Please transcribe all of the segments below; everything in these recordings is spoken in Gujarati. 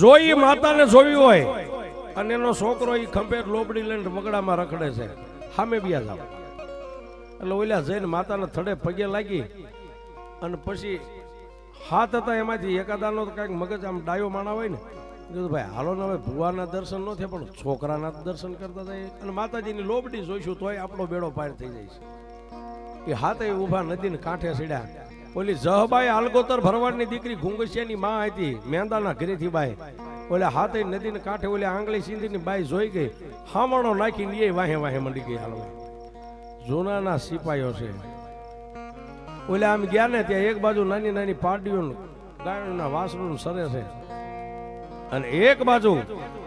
જોઈ માતાને જોવી હોય અને એનો છોકરો એ ખંભેર લોબડી લઈને વગડામાં રખડે છે. સામે બિયા જાવ. એટલે ઓલા જઈને માતાને થડે પગે લાગી અને પછી હાથ હતા એમાંથી એકાદાનો કાંઈક મગજ આમ ડાયો માણા હોય ને. કીધું, ભાઈ, હાલો ને હવે ભુવાના દર્શન ન થયા, પણ છોકરાના દર્શન કરતા થાય અને માતાજીની લોબડી જોઈશું તોય આપણો બેડો પાર થઈ જાય છે. એ હાથે ઊભા નદીને કાંઠે સીડ્યા ઓલી જહબાઈ આલગોતર ભરવાડની દીકરી ઘુંઘસિયાની માં હતી, મેંદાના ઘરેથી બાઈ ઓલે હાથે નદીને કાંઠે ઓલે આંગળી સિંધીની બાઈ જોઈ ગઈ, હામણો નાખીને એ વાહે વાહે મંડી ગઈ હાલવા જૂનાના સિપાઈઓ છે. ઓલે આમ ગયા ને ત્યાં એક બાજુ નાની નાની પાર્ટીઓ ગાયણના વાસણું સરે છે. અને એક બાજુ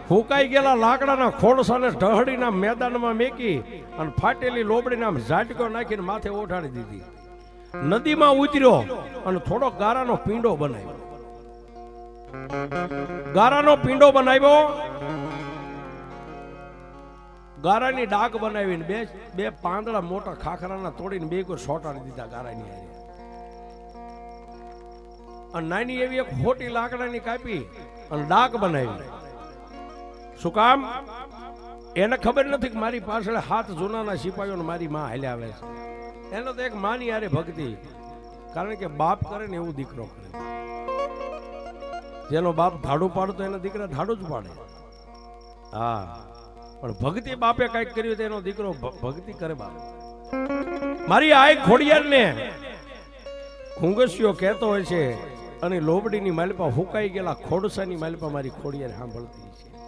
ફૂંકાઈ ગયેલા લાકડાના ખોડસાને ઢહડીના મેદાનમાં મેકી અને ફાટેલી લોબડીના ઝાટકો નાખીને માથે ઓઠાડી દીધી. નદીમાં ઉતર્યો અને થોડો ગારાનો પીંડો બનાવ્યો. ગારાનો પીંડો બનાવ્યો. ગારાની ડાક બનાવીને બે બે પાંદડા મોટા ખાખરાના તોડીને બે કોઈ સોટાડી દીધા ગારાની હારે. અને નાની એવી એક ખોટી લાકડાની કાપી અને ડાક બનાવી. શું કામ? એને ખબર નથી કે મારી પાછળ હાથ જૂનાના સિપાહીઓને મારી માં હાલ્યા આવે છે. એનો તો એક માની હારે ભક્તિ. કારણ કે બાપ કરે ને એવું દીકરો કરે. જેનો બાપ ધાડું પાડતો એના દીકરા ધાડું જ પાડે. હા. પણ ભક્તિ બાપે કંઈક કર્યું તો એનો દીકરો ભક્તિ કરે બાપ. મારી આ ખોડિયારને ખુંગસિયો કહેતો હોય છે અને લોબડીની માલિપા હુકાઈ ગયેલા ખોડસાની માલિપા મારી ખોડિયાર સાંભળતી છે.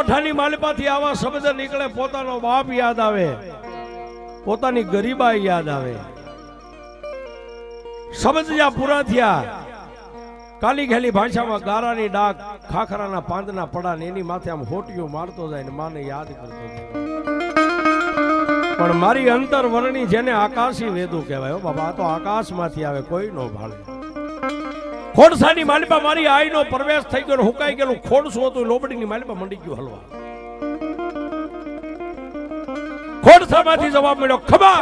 મોઢાની માલિપાથી આવા શબ્દ નીકળે, પોતાનો બાપ યાદ આવે, પોતાની ગરીબા યાદ આવે. શબ્દ જ્યાં પૂરા થયા. કાલી ઘેલી ભાષામાં ગારાની ડાક, ખાખરાના પાંદના પડા ને એની માથે આમ હોટીઓ મારતો જાય ને માને યાદ કરતો પણ મારી અંતર વર્ણી જેને આકાશી વેદું કહેવાય બાબા, આ તો આકાશમાંથી આવે, કોઈ નો ભાળે. ખોડસાની માલિપા મારી આઈનો પ્રવેશ થઈ ગયો હુકાઈ ગયેલું ખોડસું હતું, લોબડીની માલિપા મંડી ગયું હલવા. ખોડસામાંથી જવાબ મળ્યો ખબા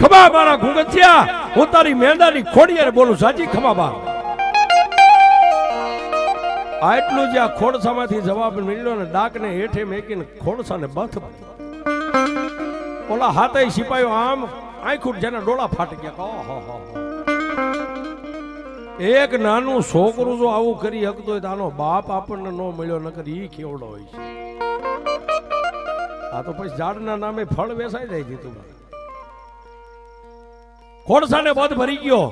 ખબા મારા ઘુંગથિયા હું તારી મેંદાની ખોડિયારે બોલું સાચી ખબા બા આટલું જ આ ખોડસામાંથી જવાબ મળ્યો ને ડાકને હેઠે મેકીને ખોડસાને બથ ઓલા હાથે સિપાયો આમ આંખું જેના ડોળા ફાટી ગયા. ઓહો હો. એક નાનું છોકરું જો આવું કરી શકતો હોય તો આનો બાપ આપણને ન મળ્યો, નકર ઈ કેવડો હોય છે. આ તો પછી ઝાડના નામે ફળ વેસાઈ જાય છે તું. ખોડસાને બધ ભરી ગયો.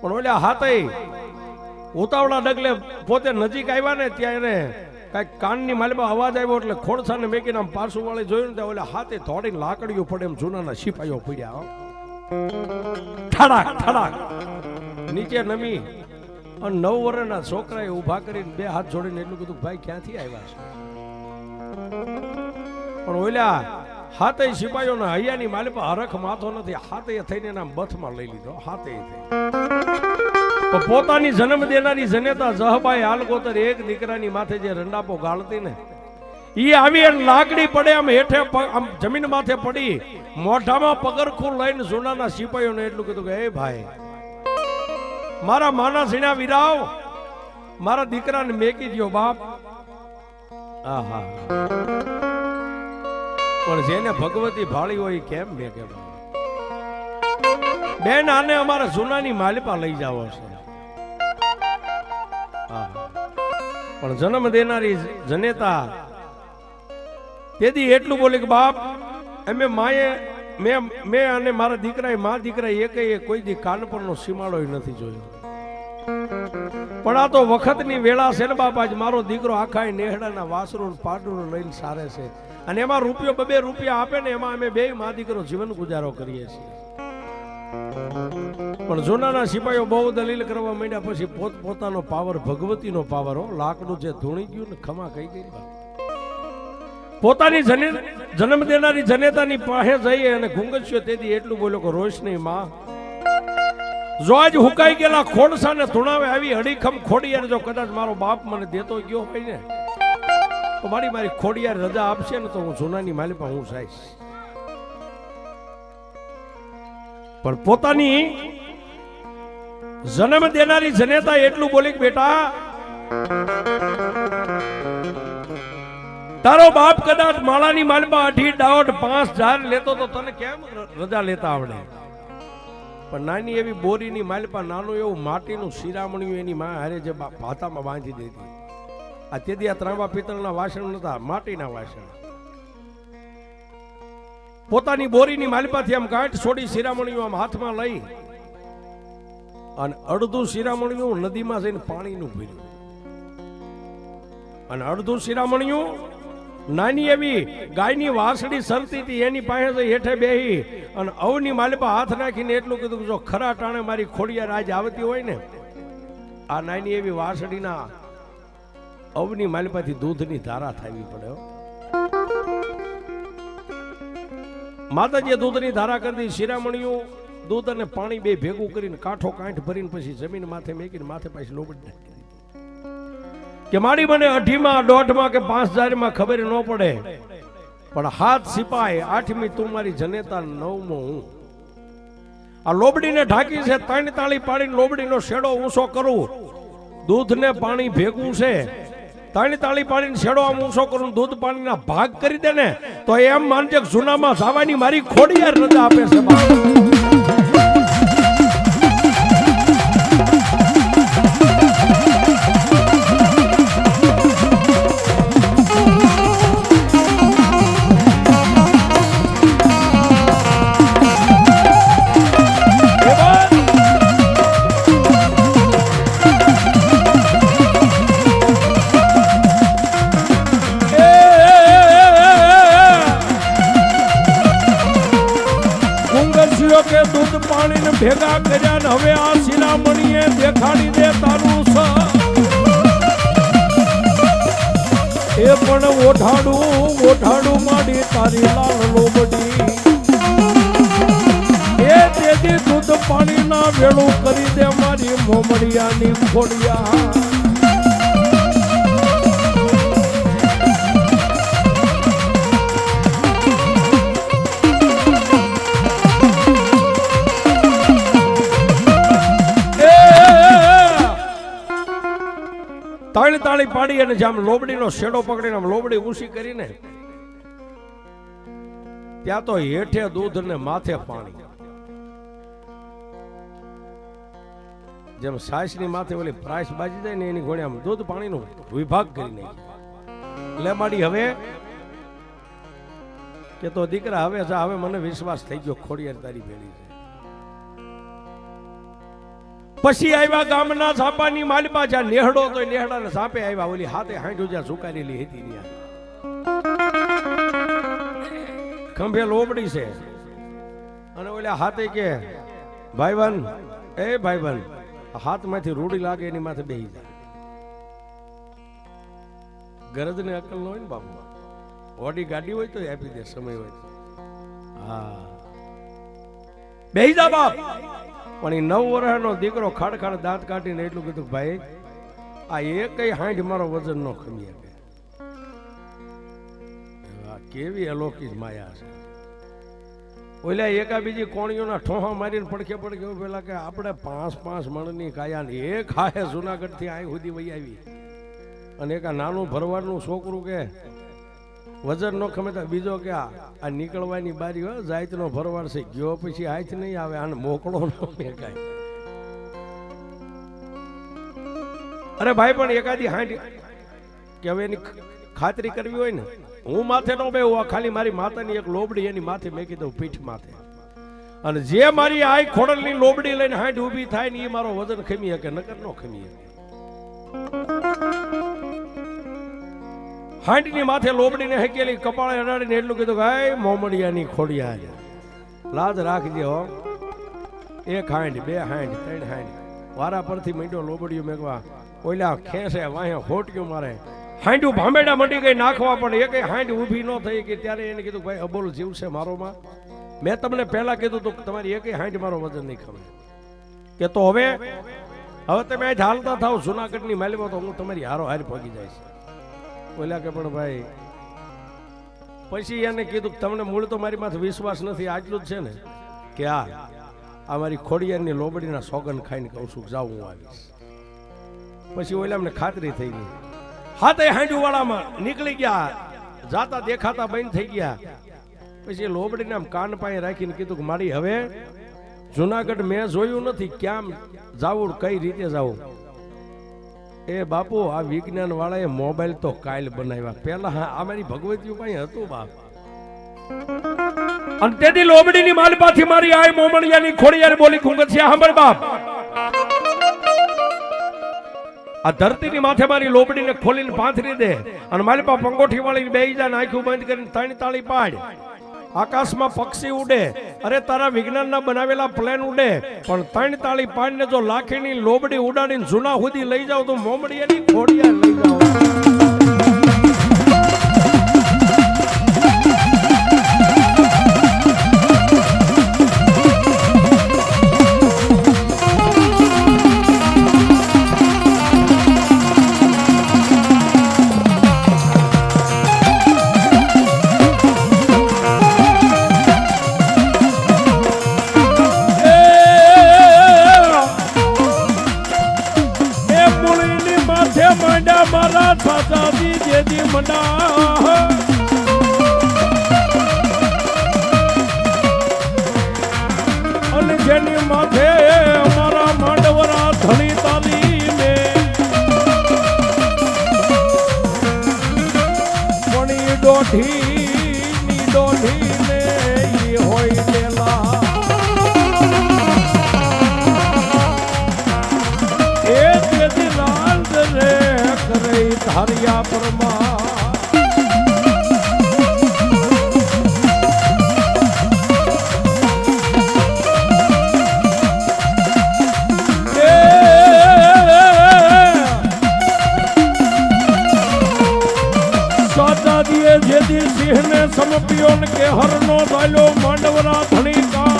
પણ ઓલા હાથે ઉતાવળા ડગલે પોતે નજીક આવ્યા ને ત્યાં એને કાંઈક કાનની માલમાં અવાજ આવ્યો એટલે ખોડસાને મેકીને આમ પાછું વાળે જોયું ને ઓલે હાથે થોડીને લાકડીઓ પડે એમ જૂનાના સિપાઈઓ પડ્યા. ઠડાક ઠડાક. નીચે નમી અને નવ વર્ષના છોકરાએ ઊભા કરીને બે હાથ જોડીને એટલું કીધું ભાઈ ક્યાંથી આવ્યા છે? પણ ઓલા હાથે સિપાઈઓના હૈયાની માલિક હરખ માથો નથી. હાથે થઈને એના બથમાં લઈ લીધો. હાથે થઈ પોતાની જન્મ દેનારી જનેતા જહબાઈ હાલગોતર એક દીકરાની માથે જે રંડાપો ગાળતી ને, ઈ આવી લાકડી પડે આમ હેઠે આમ જમીન માથે પડી, મોઢામાં પગરખું લઈને સોનાના સિપાઈઓને એટલું કીધું કે, એ ભાઈ મારા માના સીણા વિરાવ. મારા દીકરાને મેકી દ્યો બાપ. આહા. પણ જેને ભગવતી ભાળી હોય કેમ મેકે બેન, આને અમારે સોનાની માલિપા લઈ જાવો છે. પણ જન્મ દેનારી જનેતા. તેથી એટલું બોલી કે બાપ, એમ માએ મેં મેં અને મારા દીકરાએ, મા દીકરાએ એકે કોઈ દી કાનપુરનો સીમાડો નથી જોયો. પણ આ તો વખતની વેળા છે ને બાપા, જ મારો દીકરો આખા નેહડાના વાસરું પાડું લઈને સારે છે. અને એમાં રૂપિયો બબે રૂપિયા આપે ને એમાં અમે બે મા દીકરો જીવન ગુજારો કરીએ છીએ. પણ જૂનાના સિપાહીઓ બહુ દલીલ કરવા માંડ્યા પછી પોત પોતાનો પાવર ભગવતીનો પાવર, હો, લાકડું જે ધૂણી ગયું ને ખમા કઈ ગઈ. પોતાની જન્મ દેનારી જનેતાની પાસે જઈએ અને ઘુંગસ્યો તેથી એટલું બોલ્યો કે રોશની માં. જો આજ હુકાઈ ગયેલા ખોડસાને ધૂણાવે આવી અડીખમ ખોડિયાર જો કદાચ મારો બાપ મને દેતો ગયો હોય ને, તો મારી મારી ખોડિયાર રજા આપશે ને તો હું જૂનાની માલિપા હું સાઈશ પણ પોતાની જન્મ દેનારી જનેતા એટલું બોલી બેટા તારો બાપ કદાચ માળાની માલમાં અઢી ડાવટ પાંચ ઝાડ લેતો તો તને કેમ રજા લેતા આવડે? પણ નાની એવી બોરીની માલપા નાનું એવું માટીનું શિરામણ્યું એની માં હારે જે ભાતામાં બાંધી દેતી આ તેથી આ ત્રાંબા પિત્તળના વાસણ નતા, માટીના વાસણ. પોતાની બોરીની માલપાથી આમ ગાંઠ છોડી શિરામણિયું આમ હાથમાં લઈ અને અડધું શિરામણિયું નદીમાં જઈને પાણીનું ભર્યું. અને અડધું શિરામણિયું નાની એવી ગાયની વાસડી સરતી હતી, એની પાસે હેઠે બેહી અને અવની માલિપા હાથ નાખીને એટલું કીધું જો ખરા ટાણે મારી ખોડિયાર આજ આવતી હોય ને, આ નાની એવી વાસડીના અવની માલિપાથી દૂધની ધારા થવી પડે. માતાજીએ દૂધની ધારા કરી શિરામણિયું દૂધ અને પાણી બે ભેગું કરીને કાંઠો કાંઠ ભરીને પછી જમીન માથે મેકીને માથે પાછી લોબડી નાખી કે મારી મને અઢીમાં, દોઢમાં કે પાંચ હજારમાં ખબર ન પડે. પણ હાથ સિપાય આઠમી તું મારી જનેતા, નવમો હું. આ લોબડીને ઢાંકી છે, ત્રણ તાળી પાડીને લોબડીનો શેડો ઊંચો કરું. દૂધને પાણી ભેગું છે. ત્રણ તાળી પાડીને શેડો આમ ઊંચો કરું, દૂધ પાણીના ભાગ કરી દે ને, તો એમ માનજે જૂનામાં જવાની મારી ખોડિયાર રજા આપે છે ભેગા કર્યા હવે આ શિરામણીએ દેખાડી દે તારું સ. એ પણ ઓઠાડું ઓઠાડું માડી તારી લાલ લોબડી. એ તેજી દૂધ પાણીના વેળું કરી દે મારી મોમડિયાની ખોડિયા. પાડી અને જેમ લોબડીનો શેડો પકડીને આમ લોબડી ઊંચી કરીને ત્યાં તો હેઠે દૂધ ને માથે પાણી. જેમ સાસની માથે ઓલી પ્રાઇસ બાજી જાય ને એની ઘોડે આમ દૂધ પાણીનો વિભાગ કરી નાખ્યો લે માડી, હવે? કે તો દીકરા, હવે હવે મને વિશ્વાસ થઈ ગયો, ખોડિયાર તારી ભેળી છે. પછી આવ્યા ગામના સાપાની માલપા જ્યાં નેહડો તો નેહડા ને સાપે આવ્યા ઓલી હાથે હાંડું જ્યાં સુકારેલી હતી ખંભે લોબડી છે. અને ઓલા હાથે કે, ભાઈબંધ, એ ભાઈબંધ હાથમાંથી રૂડી લાગે, એની માથે બેહી જાય ગરજ ને અકલ ન હોય ને બાપુ. ઓડી ગાડી હોય તો આપી દે, સમય હોય હા. બેહી જા બાપ. પણ એ નવ વર્ષનો દીકરો ખાડ ખાડ દાંત કાઢીને એટલું કીધું, ભાઈ, આ એકય હાંઠ મારો વજન નો ખમી શકે. કેવી અલૌકિક માયા છે. ઓલા એકા બીજી કોણીઓના ઠોહા મારીને પડખે પડખે પેલા કે આપણે પાંચ પાંચ મણની કાયા ને એક હાહે જુનાગઢથી આ સુધી વહી આવી. અને એક નાનું ભરવાડનું છોકરું કે વજન નો ખમે તો બીજો કે આ નીકળવાની બારી હોય જાત નો ભરવાડ છે. ગયો પછી હાથ નહીં આવે, આને મોકળો નો મેકાય અરે ભાઈ, પણ એકાદી હાંડી કે હવે એની ખાતરી કરવી હોય ને, હું માથે નો બે ખાલી મારી માતાની એક લોબડી એની માથે મેકી દઉં પીઠ માથે. અને જે મારી આઈ ખોડલની લોબડી લઈને હાંડ ઊભી થાય ને એ મારો વજન ખમી શકે નકર નો ખમી શકે હાંડની માથે લોબડીને હેકેલી, કપાળે અડાડીને એટલું કીધું કે હાય મોમડિયાની ખોડિયા લાજ રાખજે હો. એક હાંડ, બે હાંડ, ત્રણ હાંડ. વારા પરથી મીંડો લોબડીઓ મેઘવા. ઓલા ખેંચે વાહે હોટક્યું મારે. હાંડું ભાંભેડા મંડી ગઈ નાખવા પણ એક હાંડ ઊભી ન થઈ ગઈ. ત્યારે એને કીધું, ભાઈ, અબોલ જીવ છે મારોમાં. મેં તમને પહેલા કીધું તું કે તમારી એકે હાંડ મારો વજન નહીં ખમે. કે તો હવે હવે તમે હાલતા થાવ, જુનાગઢની માલિમાં તો હું તમારી હારો હાર પગી જાય છે ઓલા કે, પણ ભાઈ, પછી એને કીધું તમને મૂળ તો મારી માથે વિશ્વાસ નથી આટલું જ છે ને, કે આ આ મારી લોબડીના સોગન ખાઈને કહું છું જાઉં હું આવીશ. પછી ઓલા અમને ખાતરી થઈ ગઈ. હાથે હાંડુવાળામાં નીકળી ગયા, જાતા દેખાતા બંધ થઈ ગયા. પછી લોબડીને આમ કાન પાસે રાખીને કીધું કે, મારી હવે જુનાગઢ મેં જોયું નથી, ક્યાં જાવું કઈ રીતે જાવું એ બાપુ આ વિજ્ઞાન વાળાએ મોબાઈલ તો કાલ બનાવ્યા. પેલા હા, આ મારી ભગવતીઓ હતું બાપ. અને તેથી લોબડીની માલપાથી મારી આય મોમણિયાની ખોડિયાર બોલી ઘુંગસિયા સાંભળ બાપ. આ ધરતીની માથે મારી લોબડીને ખોલીને પાંથરી દે અને મારી પાસે પંગોઠી વાળી બે ઈજા નાખ્યું બંધ કરીને ત્રણ તાળી પાડ. આકાશમાં પક્ષી ઉડે. અરે, તારા વિજ્ઞાનના બનાવેલા પ્લેન ઉડે. પણ ત્રણ તાળી પાડીને જો લાખીની લોબડી ઉડાડીને જૂના સુધી લઈ જાવ તો મોમડીયાની ખોડિયા લઈ જાવ હરિયા પરમા જેદી સિંહને સમપ્યો ને કે હરનો દાયલો માંડવના ધણી કા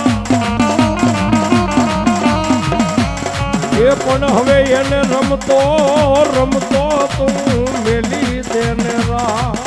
એ પણ હવે એને રમતો રમતો તું મેલી દેને રા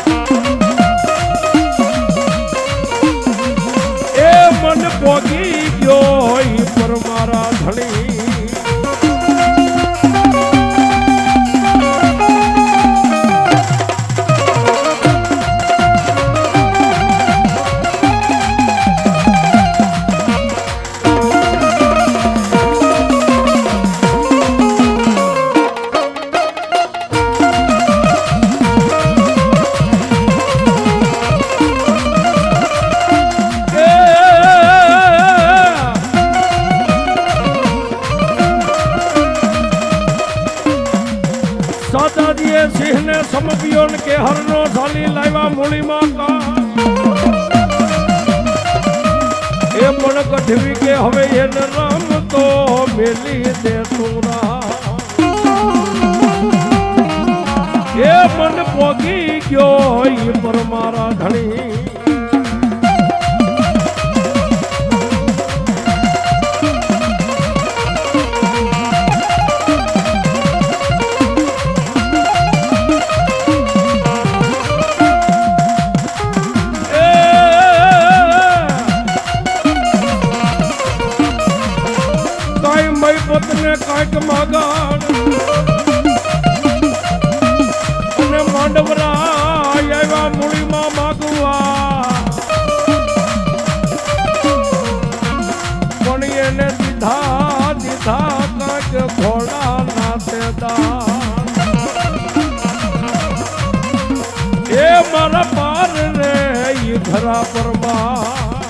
હરી પર મારા ધણી. ધરા પરમાં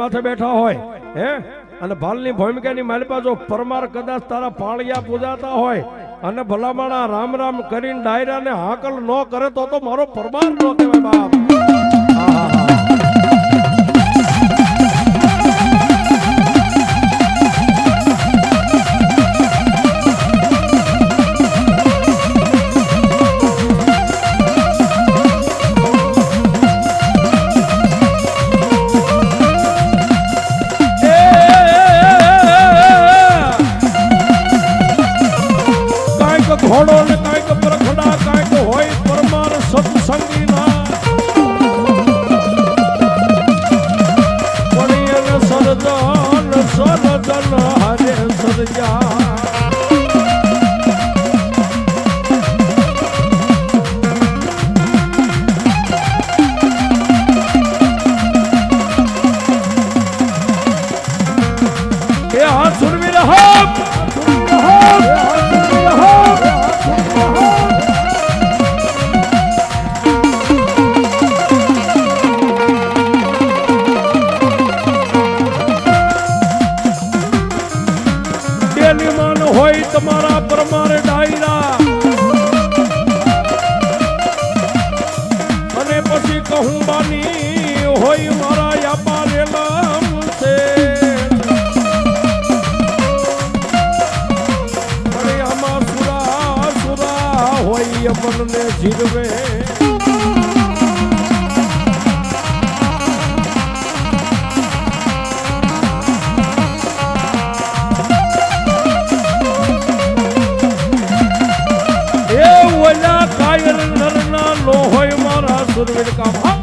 માથે બેઠા હોય, હે? અને ભાલની ભૂમિકાની માલિપા જો પરમાર કદાચ તારા પાળિયા પૂજાતા હોય અને ભલામણા રામ રામ કરીને ડાયરાને હાકલ ન કરે તો તો મારો પરમાર ન કહેવાય બાપ. યમનને જીરવે કાયર નરના લોહોય મારા સુરવીર કામ.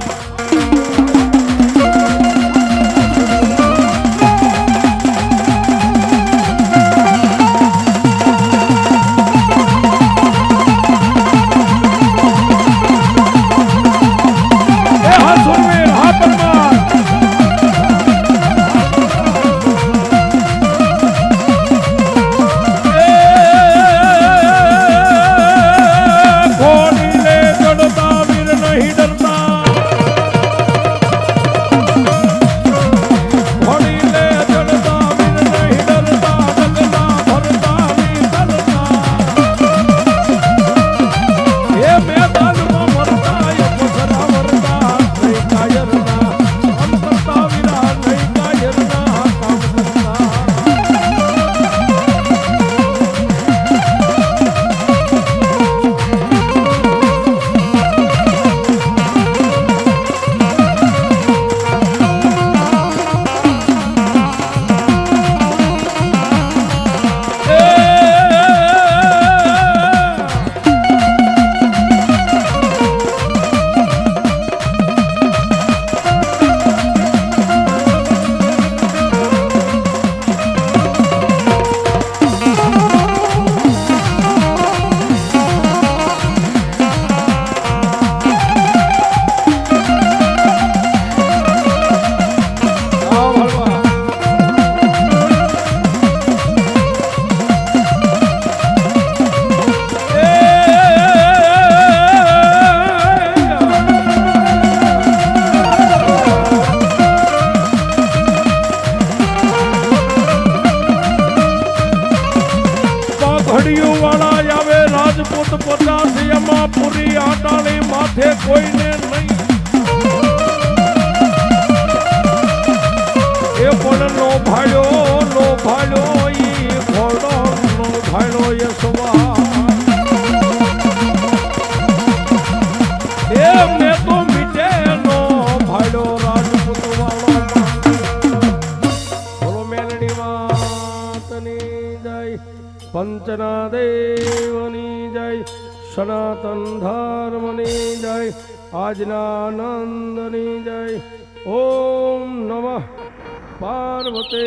Wait now. આજના નંદની જય ઓમ નમઃ પાર્વતે